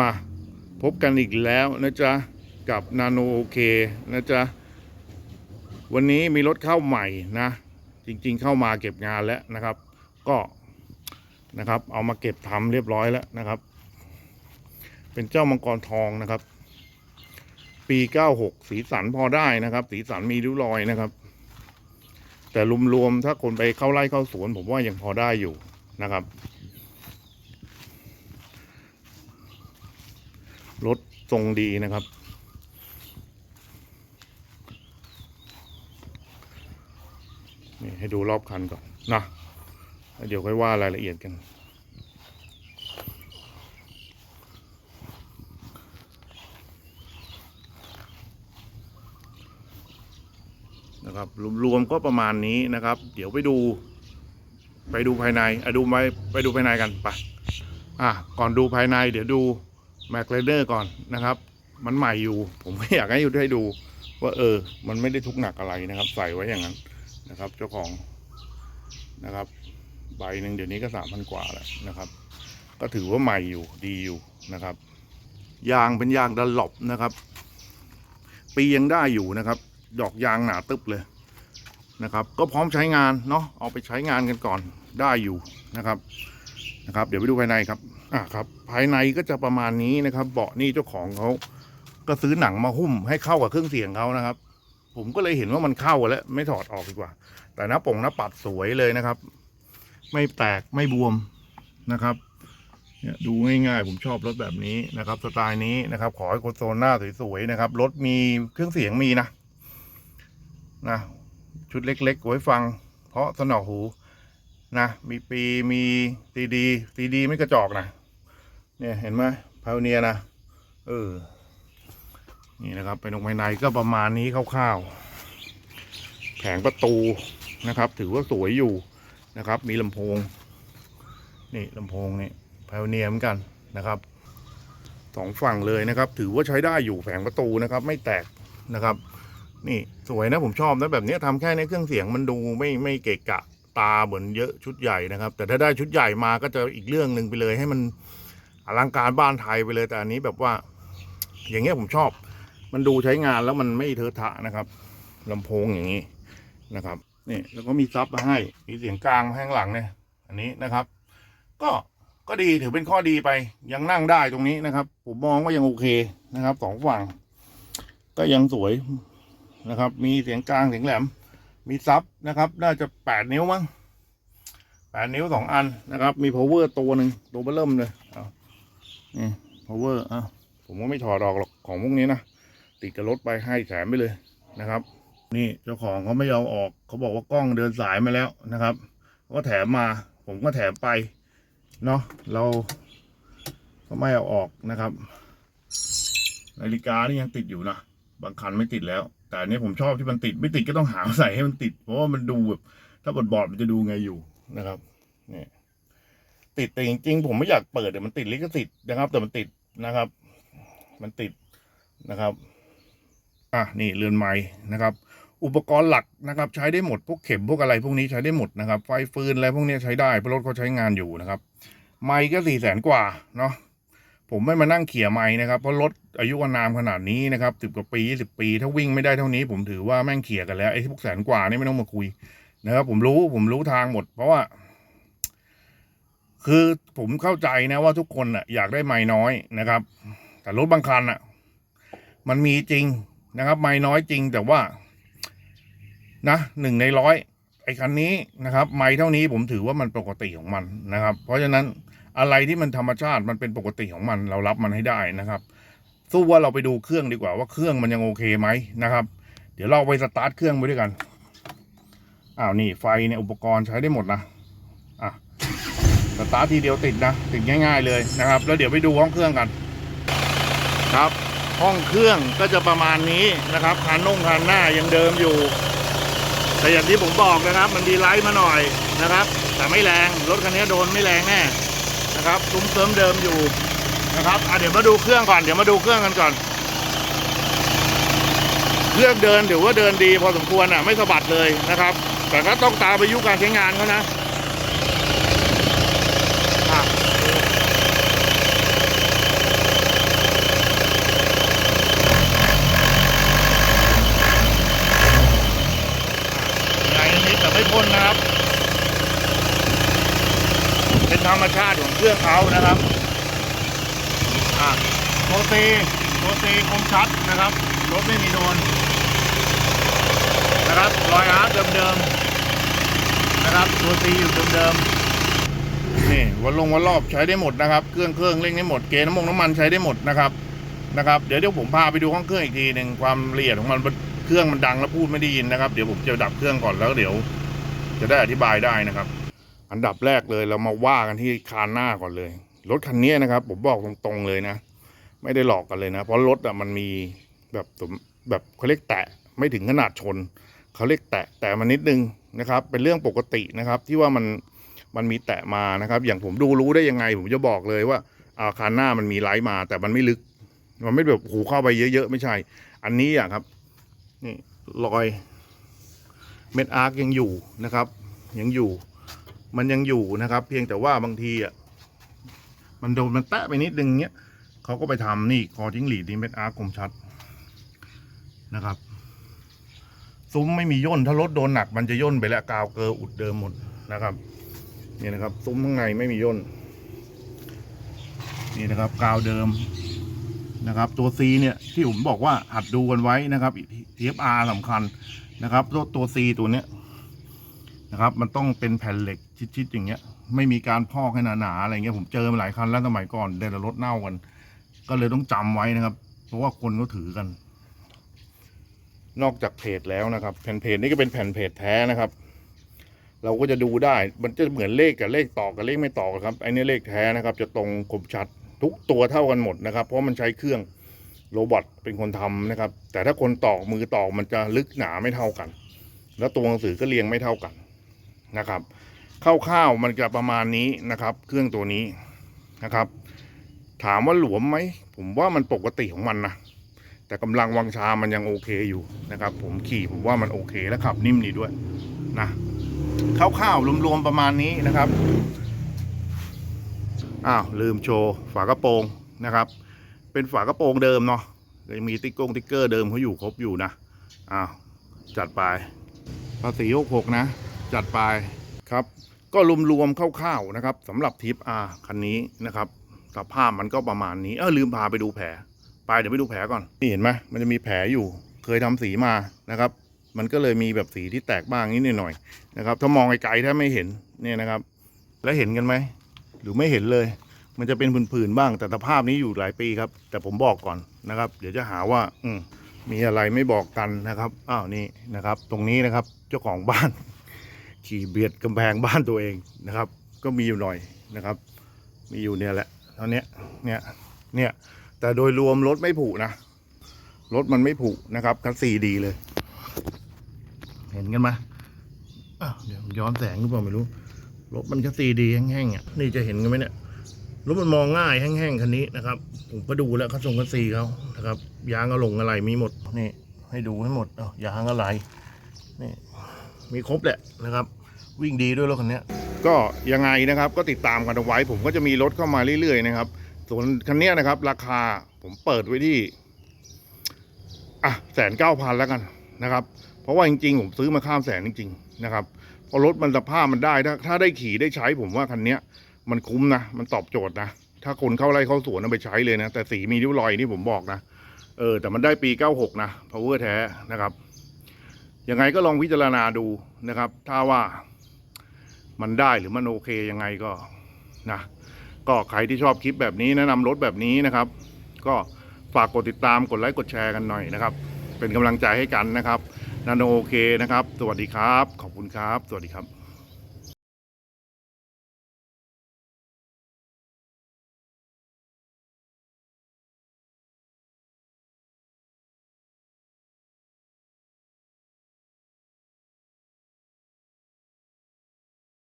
มาพบกันอีกแล้วนะจ๊ะ กับนาโนโอเคนะจ๊ะ วันนี้มีรถเข้าใหม่นะ จริงๆเข้ามาเก็บงานแล้วนะครับ ก็นะครับเอามาเก็บทำเรียบร้อยแล้วนะครับ เป็นเจ้ามังกรทองนะครับ ปี 96 สีสันพอได้นะครับ สีสันมีริ้วรอยนะครับ แต่รวมๆถ้าคนไปเข้าไร่เข้าสวน ผมว่ายังพอได้อยู่นะครับ รถทรงดีนะครับ นี่ให้ดูรอบคันก่อนนะเดี๋ยวค่อยว่ารายละเอียดกัน นะครับรวมๆก็ประมาณนี้นะครับ เดี๋ยวไปดู ไปดูภายในอะดูไปไปดูภายในกันไปอะก่อนดูภายในเดี๋ยวดู แม็กเลเดอร์ก่อนนะครับ มันใหม่อยู่ ผมก็อยากให้อยู่ให้ดู ว่าเออ มันไม่ได้ทุกหนักอะไรนะครับ ใส่ไว้อย่างนั้นนะครับ เจ้าของนะครับ ใบหนึ่งเดี๋ยวนี้ก็สามพันกว่าแล้วนะครับ ก็ถือว่าใหม่อยู่ดีอยู่นะครับ ยางเป็นยางดันหลบนะครับ ปียังได้อยู่นะครับ ดอกยางหนาตึบเลยนะครับ ก็พร้อมใช้งานเนาะเอาไปใช้งานกันก่อนได้อยู่นะครับ นะครับ เดี๋ยวไปดูภายในครับ อะครับ ภายในก็จะประมาณนี้นะครับ เบาะนี่เจ้าของเขาก็ซื้อหนังมาหุ้มให้เข้ากับเครื่องเสียงเขานะครับ ผมก็เลยเห็นว่ามันเข้าแล้ว ไม่ถอดออกดีกว่า แต่หน้าปงหน้าปัดสวยเลยนะครับ ไม่แตกไม่บวมนะครับเนี่ยดูง่ายๆ ผมชอบรถแบบนี้นะครับสไตล์นี้นะครับ ขอให้คนโซนหน้าสวยๆนะครับรถมีเครื่องเสียงมีนะนะชุดเล็กๆไว้ฟัง เพราะสนอหู นะ มีปีมีซีดีซีดีไม่กระจอกนะ เนี่ยเห็นไหมพาวเนียนะ เออ นี่นะครับไปลงภายในก็ประมาณนี้คร่าวๆ แผงประตูนะครับ ถือว่าสวยอยู่นะครับ มีลำโพง นี่ลำโพงนี่พาวเนียเหมือนกันนะครับสองฝั่งเลยนะครับ ถือว่าใช้ได้อยู่แผงประตูนะครับ ไม่แตกนะครับ นี่สวยนะผมชอบนะแบบนี้ทำแค่ในเครื่องเสียงมันดูไม่ไม่เกะกะ ตาเหมือนเยอะชุดใหญ่นะครับ แต่ถ้าได้ชุดใหญ่มาก็จะอีกเรื่องหนึ่งไปเลย ให้มันอลังการบ้านไทยไปเลยแต่อันนี้แบบว่า อย่างเงี้ยผมชอบ มันดูใช้งานแล้วมันไม่เทอะทะนะครับลำโพงอย่างนี้นะครับนี่แล้วก็มีซับมาให้มีเสียงกลางข้างหลังเนี่ยอันนี้นะครับ ก็ก็ดีถือเป็นข้อดีไปยังนั่งได้ตรงนี้นะครับ ผมมองว่ายังโอเคนะครับสองฝั่ง ก็ยังสวยนะครับ มีเสียงกลางเสียงแหลม มีซับนะครับ น่าจะแปดนิ้วมั้งแปดนิ้วสองอันนะครับ มี power ตัวหนึ่งตัวเบอร์เริ่มเลยเนี่ power อะผมก็ไม่ถอดออกหรอกของพวกนี้นะติดกับรถไปให้แถมไปเลยนะครับ นี่เจ้าของเขาไม่ยอมออกเขาบอกว่ากล้องเดินสายมาแล้วนะครับ ก็แถมมา ผมก็แถมไปเนาะเราก็ไม่เอาออกนะครับ นาฬิกานี่ยังติดอยู่นะบางคันไม่ติดแล้ว แต่อันนี้ผมชอบที่มันติดไม่ติดก็ต้องหาใส่ให้มันติด เพราะว่ามันดูแบบถ้าบดบอดมันจะดูไงอยู่นะครับนี่ติดแต่จริงๆผมไม่อยากเปิดแต่มันติดลิขสิทธิ์นะครับ แต่มันติดนะครับ มันติดนะครับ อะนี่เรือนไม้นะครับ อุปกรณ์หลักนะครับ ใช้ได้หมดพวกเข็มพวกอะไร พวกนี้ใช้ได้หมดนะครับ ไฟฟืนอะไรพวกนี้ใช้ได้เพราะรถเขาใช้งานอยู่นะครับ ไม้ก็สี่แสนกว่าเนาะ ผมไม่มานั่งเขี่ยไม้นะครับเพราะรถอายุอนามขนาดนี้นะครับสิบกว่าปียีสิบปี ถ้าวิ่งไม่ได้เท่านี้ ผมถือว่าแม่งเขี่ยกันแล้วไอ้พวกแสนกว่านี่ไม่ต้องมาคุยนะครับ ผมรู้ผมรู้ทางหมด เพราะว่า คือผมเข้าใจนะว่าทุกคนอะอยากได้ไม้น้อยนะครับ แต่รถบางคันอะ มันมีจริงนะครับ ไม้น้อยจริงแต่ว่า นะหนึ่งในร้อยไอ้คันนี้นะครับ ไม้เท่านี้ผมถือว่ามันปกติของมันนะครับ เพราะฉะนั้น อะไรที่มันธรรมชาติมันเป็นปกติของมันเรารับมันให้ได้นะครับ สู้ว่าเราไปดูเครื่องดีกว่า ว่าเครื่องมันยังโอเคไหมนะครับ เดี๋ยวเราไปสตาร์ทเครื่องไปด้วยกันอ้าวนี่ไฟเนี่ยอุปกรณ์ใช้ได้หมดนะอะสตาร์ททีเดียวติดนะติดง่ายๆเลยนะครับ แล้วเดี๋ยวไปดูห้องเครื่องกันครับห้องเครื่องก็จะประมาณนี้นะครับคันนุ่งคันหน้ายังเดิมอยู่ แต่อย่างที่ผมบอกนะครับ มันดีไลท์มาหน่อยนะครับ แต่ไม่แรงรถคันนี้โดนไม่แรงแน่ นะครับซุ้มเสริมเดิมอยู่นะครับอะเดี๋ยวมาดูเครื่องก่อน เดี๋ยวมาดูเครื่องกันก่อน เครื่องเดินถือว่าเดินดีพอสมควรอะไม่สะบัดเลยนะครับ แต่ก็ต้องตามอายุการใช้งานเขานะ ธรรมชาติของเครื่องเขานะครับอะโรตีโรตีคมชัดนะครับรถไม่มีโดนนะครับรอยอาร์ตเดิมๆนะครับตัวตีอยู่เดิมๆนี่วันลงวันรอบใช้ได้หมดนะครับเครื่องเครื่องเร่งได้หมดเกณฑ์น้ำมันน้ำมันใช้ได้หมดนะครับนะครับเดี๋ยวเดี๋ยวผมพาไปดูห้องเครื่องอีกทีหนึ่งความละเอียดของมันเครื่องมันดังแล้วพูดไม่ได้ยินนะครับ เดี๋ยวผมจะดับเครื่องก่อนแล้วเดี๋ยว จะได้อธิบายได้นะครับ อันดับแรกเลยเรามาว่ากันที่คานหน้าก่อนเลย รถคันนี้นะครับ ผมบอกตรงๆเลยนะ ไม่ได้หลอกกันเลยนะ เพราะรถอะมันมีแบบแบบเขาเรียกแตะไม่ถึงขนาดชนเขาเรียกแตะแตะมานิดนึงนะครับ เป็นเรื่องปกตินะครับ ที่ว่ามันมันมีแตะมานะครับ อย่างผมดูรู้ได้ยังไง ผมจะบอกเลยว่าอาคารหน้ามันมีไลท์มา แต่มันไม่ลึก มันไม่แบบหูเข้าไปเยอะๆไม่ใช่ อันนี้อะครับนี่รอยเม็ดอาร์คยังอยู่นะครับ ยังอยู่ มันยังอยู่นะครับ เพียงแต่ว่าบางทีอะมันโดนมันแตะไปนิดนึงเนี้ยเขาก็ไปทำนี่คอจิ้งหรีดนี่เม็ดอาร์คมชัดนะครับ ซุ้มไม่มีย่นถ้ารถโดนหนักมันจะย่นไปแล้วกาวเกออุดเดิมหมดนะครับนี่นะครับ ซุ้มข้างในไม่มีย่นนี่นะครับ กาวเดิมนะครับ ตัว C เนี่ยที่ผมบอกว่าหัดดูกันไว้นะครับ TFR สำคัญนะครับ ตัวตัว C ตัวเนี้ยนะครับ มันต้องเป็นแผ่นเหล็ก ชิดๆอย่างเงี้ย ไม่มีการพอกให้หนาๆอะไรเงี้ยผมเจอมาหลายคันแล้วสมัยก่อนเดินรถเน่ากัน ก็เลยต้องจำไว้นะครับ เพราะว่าคนก็ถือกัน นอกจากเพจแล้วนะครับ แผ่นเพจนี่ก็เป็นแผ่นเพจแท้นะครับ เราก็จะดูได้มันจะเหมือนเลขกับเลขต่อกับเลขไม่ต่อกันครับไอ้นี่เลขแท้นะครับ จะตรงคมชัดทุกตัวเท่ากันหมดนะครับ เพราะมันใช้เครื่องโรบอทเป็นคนทำนะครับ แต่ถ้าคนตอกมือตอกมันจะลึกหนาไม่เท่ากัน แล้วตัวหนังสือก็เรียงไม่เท่ากันนะครับ คร่าวๆมันจะประมาณนี้นะครับ เครื่องตัวนี้นะครับ ถามว่าหลวมไหมผมว่ามันปกติของมันนะแต่กำลังวังชามันยังโอเคอยู่นะครับ ผมขี่ผมว่ามันโอเคและขับนิ่มดีด้วยนะคร่าวๆรวมๆประมาณนี้นะครับอ้าวลืมโชว์ฝากระโปรงนะครับ เป็นฝากระโปรงเดิมเนาะยังมีติ๊กกงติ๊กเกอร์เดิมเขาอยู่ครบอยู่นะอ้าวจัดไปภาษีหกหกนะ จัดไปครับ ก็รวมๆคร่าวๆนะครับสำหรับทิปอาคันนี้นะครับสภาพมันก็ประมาณนี้เออลืมพาไปดูแผลไปเดี๋ยวไปดูแผลก่อนนี่เห็นไหมมันจะมีแผลอยู่ เคยทำสีมานะครับ มันก็เลยมีแบบสีที่แตกบ้างนิดหน่อยนะครับ ถ้ามองไกลๆถ้าไม่เห็นเนี่ยนะครับ แล้วเห็นกันไหมหรือไม่เห็นเลย มันจะเป็นผื่นๆบ้างแต่สภาพนี้อยู่หลายปีครับ แต่ผมบอกก่อนนะครับ เดี๋ยวจะหาว่า อืมีอะไรไม่บอกกันนะครับอ้าวนี่นะครับ ตรงนี้นะครับเจ้าของบ้าน ขี่เบียดกำแพงบ้านตัวเองนะครับ ก็มีอยู่หน่อยนะครับ มีอยู่เนี่ยแหละเท่าเนี้ยเนี่ยเนี่ยแต่โดยรวมรถไม่ผุนะรถมันไม่ผุนะครับคันสี่ดีเลย เห็นกันไหมเดี๋ยวย้อนแสงหรือเปล่าไม่รู้รถมันคันสี่ดีแห้งๆอะนี่จะเห็นกันไหมเนี่ยรถมันมองง่ายแห้งๆคันนี้นะครับ ผมก็ดูแล้วคันทรงคันสี่เขานะครับ ยางอะหลงอะไรมีหมดนี่ให้ดูให้หมดเอ้ายางอะไรนี่มีครบแหละนะครับ วิ่งดีด้วยรถคันนี้ก็ยังไงนะครับก็ติดตามกันเอาไว้ ผมก็จะมีรถเข้ามาเรื่อยๆนะครับ ส่วนคันนี้นะครับ ราคาผมเปิดไว้ที่อะแสนเก้าพันแล้วกันนะครับ เพราะว่าจริงๆ ผมซื้อมาข้ามแสนจริง ๆ นะครับเพราะรถมันสภาพมันได้ถ้าถ้าได้ขี่ได้ใช้ผมว่าคันนี้มันคุ้มนะมันตอบโจทย์นะถ้าคนเข้าไร่เข้าสวนเอาไปใช้เลยนะ แต่สีมีริ้วรอยนี่ผมบอกนะเออแต่มันได้ปี 96 นะ power แท้นะครับยังไงก็ลองพิจารณาดูนะครับ ถ้าว่า มันได้หรือมันโอเคยังไงก็นะก็ใครที่ชอบคลิปแบบนี้แนะนำรถแบบนี้นะครับ ก็ฝากกดติดตามกดไลค์กดแชร์กันหน่อยนะครับ เป็นกำลังใจให้กันนะครับนาโนโอเคนะครับ สวัสดีครับ ขอบคุณครับ สวัสดีครับ